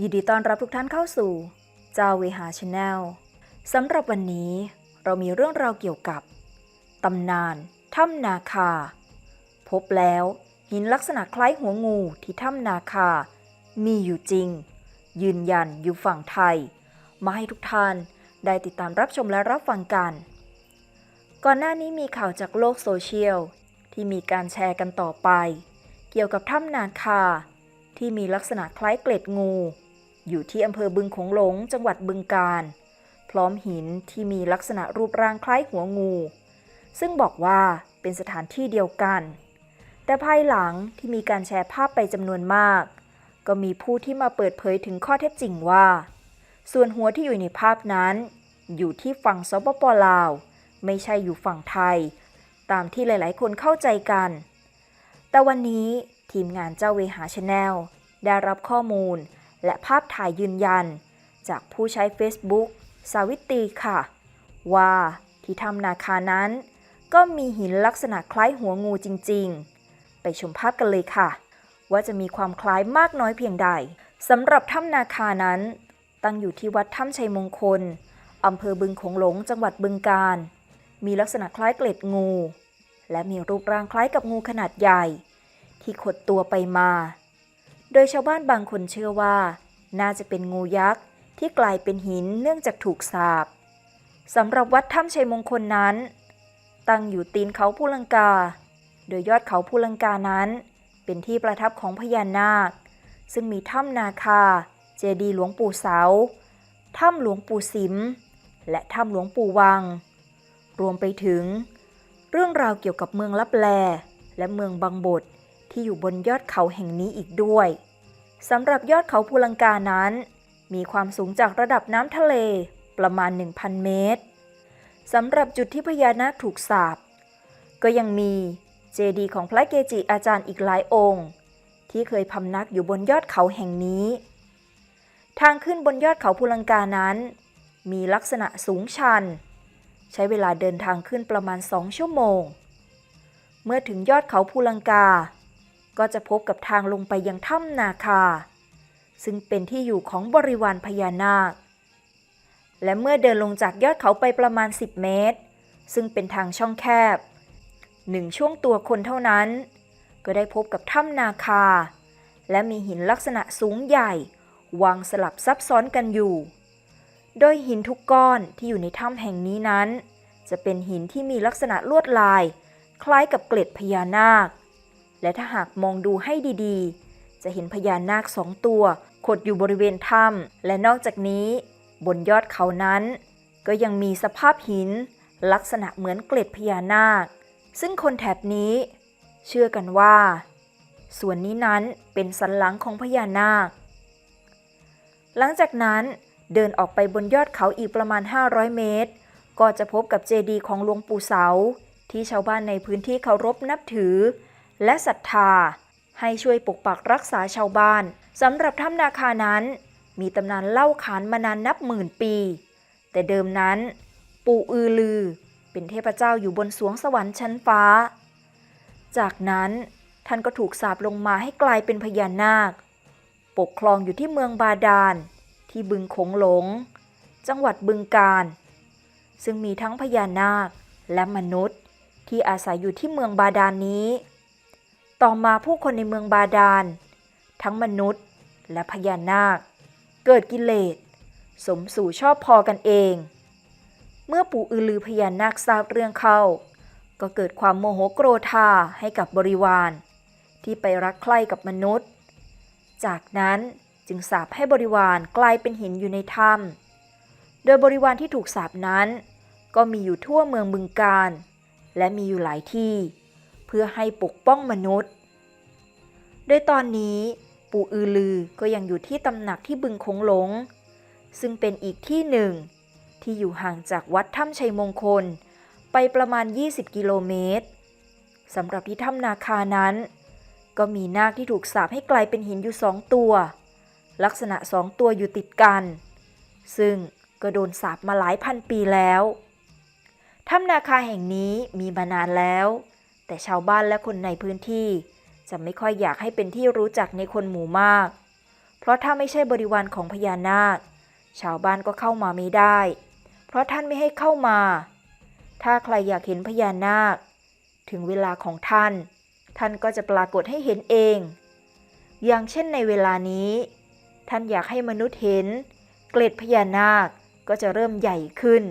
ยินดีต้อนรับทุกท่านเข้าสู่จาเวหาชาแนลสำหรับวันนี้เรามีเรื่องราวเกี่ยวกับตำนานถ้ำนาคา พบแล้วหินลักษณะคล้ายหัวงูที่ถ้ำนาคา มีอยู่จริง ยืนยันอยู่ฝั่งไทย มาให้ทุกท่านได้ติดตามรับชมและรับฟังกัน ก่อนหน้านี้มีข่าวจากโลกโซเชียลที่มีการแชร์กันต่อไป เกี่ยวกับถ้ำนาคาที่มีลักษณะคล้ายเกล็ดงู อยู่ที่อำเภอบึงโขงหลง จังหวัดบึงกาฬพร้อมหินที่มีลักษณะรูปร่างคล้ายหัวงู ซึ่งบอกว่าเป็นสถานที่เดียวกัน แต่ภายหลังที่มีการแชร์ภาพไปจำนวนมาก ก็มีผู้ที่มาเปิดเผยถึงข้อเท็จจริงว่า ส่วนหัวที่อยู่ในภาพนั้น อยู่ที่ฝั่งสปปลาว ไม่ใช่อยู่ฝั่งไทย ตามที่หลาย ๆ คนเข้าใจกัน แต่วันนี้ทีมงานเจ้าเวหาชาแนลได้รับข้อมูล และภาพถ่ายยืนยัน จากผู้ใช้ Facebook สาวิตรีค่ะ ว่าที่ถ้ำนาคานั้น ก็มีหินลักษณะคล้ายหัวงูจริงๆ ไปชมภาพกันเลยค่ะ ว่าจะมีความคล้ายมากน้อยเพียงใดสำหรับถ้ำนาคานั้น ตั้งอยู่ที่วัดถ้ำชัยมงคลอำเภอบึงโขงหลงจังหวัดบึงกาฬมีลักษณะคล้ายเกล็ดงู และมีรูปร่างคล้ายกับงูขนาดใหญ่ ที่ขดตัวไปมา โดยชาวบ้านบางคนเชื่อว่า น่าจะเป็นงูยักษ์ที่กลายเป็นหินเนื่องจากถูกสาบสำหรับวัดถ้ำชัยมงคลนั้น ตั้งอยู่ตีนเขาภูลังกา โดยยอดเขาภูลังกานั้น เป็นที่ประทับของพญานาค ซึ่งมีถ้ำนาคา เจดีหลวงปู่เสา ถ้ำหลวงปู่สิม และถ้ำหลวงปู่วัง รวมไปถึง เรื่องราวเกี่ยวกับเมืองลับแล และเมืองบางบท ที่อยู่บนยอดเขาแห่งนี้อีกด้วยสำหรับยอดเขาภูลังกานั้น มีความสูงจากระดับน้ำทะเลประมาณ 1,000 เมตรสำหรับจุดที่พญานาคถูกสาบ ก็ยังมีเจดีย์ของพระเกจิอาจารย์อีกหลายองค์ ที่เคยพำนักอยู่บนยอดเขาแห่งนี้ ทางขึ้นบนยอดเขาภูลังกานั้น มีลักษณะสูงชัน ใช้เวลาเดินทางขึ้นประมาณสองชั่วโมง เมื่อถึงยอดเขาภูลังกา ก็จะพบกับทางลงไปยังถ้ำนาคา ซึ่งเป็นที่อยู่ของบริวารพญานาค และเมื่อเดินลงจากยอดเขาไปประมาณ 10 เมตร ซึ่งเป็นทางช่องแคบหนึ่งช่วงตัวคนเท่านั้น ก็ได้พบกับถ้ำนาคา และมีหินลักษณะสูงใหญ่ วางสลับซับซ้อนกันอยู่ โดยหินทุกก้อนที่อยู่ในถ้ำแห่งนี้นั้น จะเป็นหินที่มีลักษณะลวดลาย คล้ายกับเกล็ดพญานาค และถ้าหากมองดูให้ดีๆ จะเห็นพญานาคสองตัวขดอยู่บริเวณถ้ำและนอกจากนี้ บนยอดเขานั้น ก็ยังมีสภาพหิน ลักษณะเหมือนเกล็ดพญานาค ซึ่งคนแถบนี้ เชื่อกันว่า ส่วนนี้นั้นเป็นสันหลังของพญานาค หลังจากนั้นเดินออกไปบนยอดเขาอีกประมาณ 500 เมตร ก็จะพบกับเจดีย์ของหลวงปู่เสา ที่ชาวบ้านในพื้นที่เคารพนับถือ และศรัทธา ให้ช่วยปกปักรักษาชาวบ้านสำหรับถ้ำนาคานั้น มีตำนานเล่าขานมานานนับหมื่นปี แต่เดิมนั้น ปู่อือลือ เป็นเทพเจ้าอยู่บนสวงสวรรค์ชั้นฟ้า จากนั้นท่านก็ถูกสาปลงมาให้กลายเป็นพญานาค ปกครองอยู่ที่เมืองบาดาลที่บึงขงหลง จังหวัดบึงกาฬซึ่งมีทั้งพญานาคและมนุษย์ที่อาศัยอยู่ที่เมืองบาดาลนี้ ต่อมาผู้คนในเมืองบาดาล ทั้งมนุษย์และพญานาค เกิดกิเลส สมสู่ชอบพอกันเอง เมื่อปู่อือลือพญานาคทราบเรื่องเข้า ก็เกิดความโมโหโกรธาให้กับบริวาร ที่ไปรักใคร่กับมนุษย์ จากนั้นจึงสาปให้บริวารกลายเป็นหินอยู่ในถ้ำโดยบริวารที่ถูกสาปนั้น ก็มีอยู่ทั่วเมืองบึงการ และมีอยู่หลายที่ พื่อให้ปกป้องมนุษย์ โดยตอนนี้ปู่อือลือก็ยังอยู่ที่ตำหนักที่บึงคงหลง ซึ่งเป็นอีกที่หนึ่ง ที่อยู่ห่างจากวัดถ้ำชัยมงคล ไปประมาณ 20 กิโลเมตรสำหรับที่ถ้ำนาคานั้น ก็มีนาคที่ถูกสาปให้กลายเป็นหินอยู่สองตัว ลักษณะสองตัวอยู่ติดกัน ซึ่งก็โดนสาปมาหลายพันปีแล้ว ถ้ำนาคาแห่งนี้มีมานานแล้ว แต่ชาวบ้านและคนในพื้นที่ จะไม่ค่อยอยากให้เป็นที่รู้จักในคนหมู่มาก เพราะถ้าไม่ใช่บริวารของพญานาค ชาวบ้านก็เข้ามาไม่ได้ เพราะท่านไม่ให้เข้ามา ถ้าใครอยากเห็นพญานาค ถึงเวลาของท่าน ท่านก็จะปรากฏให้เห็นเอง อย่างเช่นในเวลานี้ ท่านอยากให้มนุษย์เห็น เกล็ดพญานาคก็จะเริ่มใหญ่ขึ้น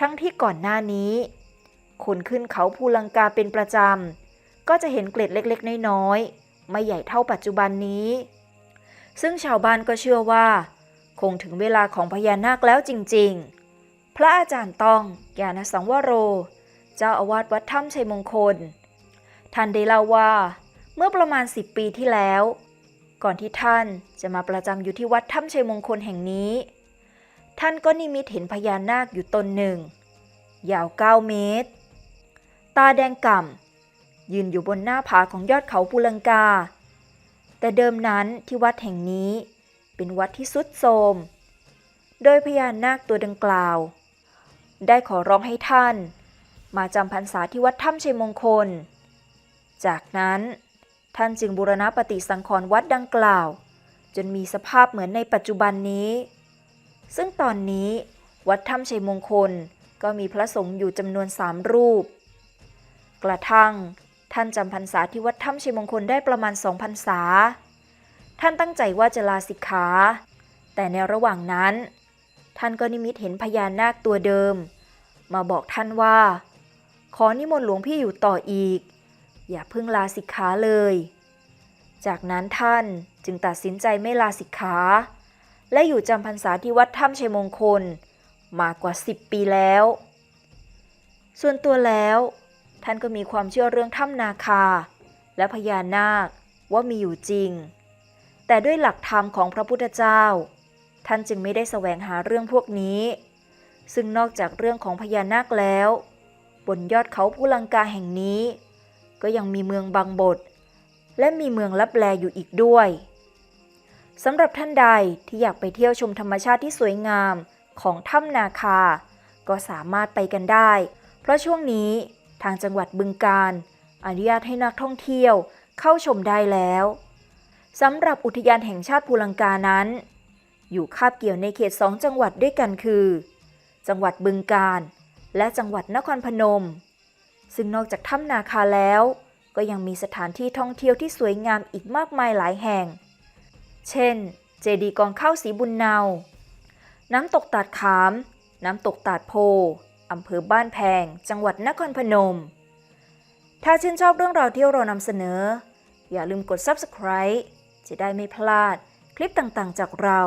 ทั้งที่ก่อนหน้านี้ คนขึ้นเขาภูลังกาเป็นประจำ ก็จะเห็นเกล็ดเล็กๆ น้อยๆ ไม่ใหญ่เท่าปัจจุบันนี้ ซึ่งชาวบ้านก็เชื่อว่า คงถึงเวลาของพญานาคแล้วจริงๆ พระอาจารย์ต้องยานสังวโร เจ้าอาวาสวัดถ้ำชัยมงคล ท่านได้เล่าว่า เมื่อประมาณ 10 ปีที่แล้ว ก่อนที่ท่านจะมาประจำอยู่ที่วัดถ้ำชัยมงคลแห่งนี้ ท่านก็นิมิตเห็นพญานาคอยู่ตนหนึ่งยาว 9 เมตร ตาแดงก่ำยืนอยู่บนหน้าผาของยอดเขาปูลังกา แต่เดิมนั้นที่วัดแห่งนี้เป็นวัดที่สุดโทมโดยพญานาคตัวดังกล่าว ได้ขอร้องให้ท่าน มาจำพรรษาที่วัดถ้ำชัยมงคล จากนั้นท่านจึงบูรณะปฏิสังขรณ์วัดดังกล่าว จนมีสภาพเหมือนในปัจจุบันนี้ ซึ่งตอนนี้วัดถ้ำชัยมงคลก็มีพระสงฆ์อยู่จำนวนสามรูป กระทั่ง ท่านจำพรรษาที่วัดถ้ำชัยมงคลได้ประมาณสองพรรษา ท่านตั้งใจว่าจะลาสิกขา แต่ในระหว่างนั้น ท่านก็นิมิตเห็นพญานาคตัวเดิม มาบอกท่านว่า ขอนิมนต์หลวงพี่อยู่ต่ออีก อย่าเพิ่งลาสิกขาเลย จากนั้นท่านจึงตัดสินใจไม่ลาสิกขา และอยู่จำพรรษาที่วัดถ้ำชัยมงคลมากกว่า 10 ปีแล้ว ส่วนตัวแล้ว ท่านก็มีความเชื่อเรื่องถ้ำนาคา และพญานาคว่ามีอยู่จริง แต่ด้วยหลักธรรมของพระพุทธเจ้า ท่านจึงไม่ได้แสวงหาเรื่องพวกนี้ ซึ่งนอกจากเรื่องของพญานาคแล้ว บนยอดเขาภูลังกาแห่งนี้ ก็ยังมีเมืองบางบท และมีเมืองลับแลอยู่อีกด้วยสำหรับท่านใดที่อยากไปเที่ยวชมธรรมชาติที่สวยงามของถ้ำนาคา ก็สามารถไปกันได้ เพราะช่วงนี้ ทางจังหวัดบึงกาฬอนุญาตให้นักท่องเที่ยวเข้าชมได้แล้วสำหรับอุทยานแห่งชาติภูลังกานั้น อยู่คาบเกี่ยวในเขตสองจังหวัดด้วยกันคือ จังหวัดบึงกาฬและจังหวัดนครพนม ซึ่งนอกจากถ้ำนาคาแล้ว ก็ยังมีสถานที่ท่องเที่ยวที่สวยงามอีกมากมายหลายแห่ง เช่น เจดีกองข้าวสีบุญเนา น้ำตกตาดขาม น้ำตกตาดโพ อำเภอบ้านแพง จังหวัดนครพนม ถ้าชื่นชอบเรื่องราวที่เรานำเสนอ อย่าลืมกด subscribe จะได้ไม่พลาดคลิปต่างๆจากเรา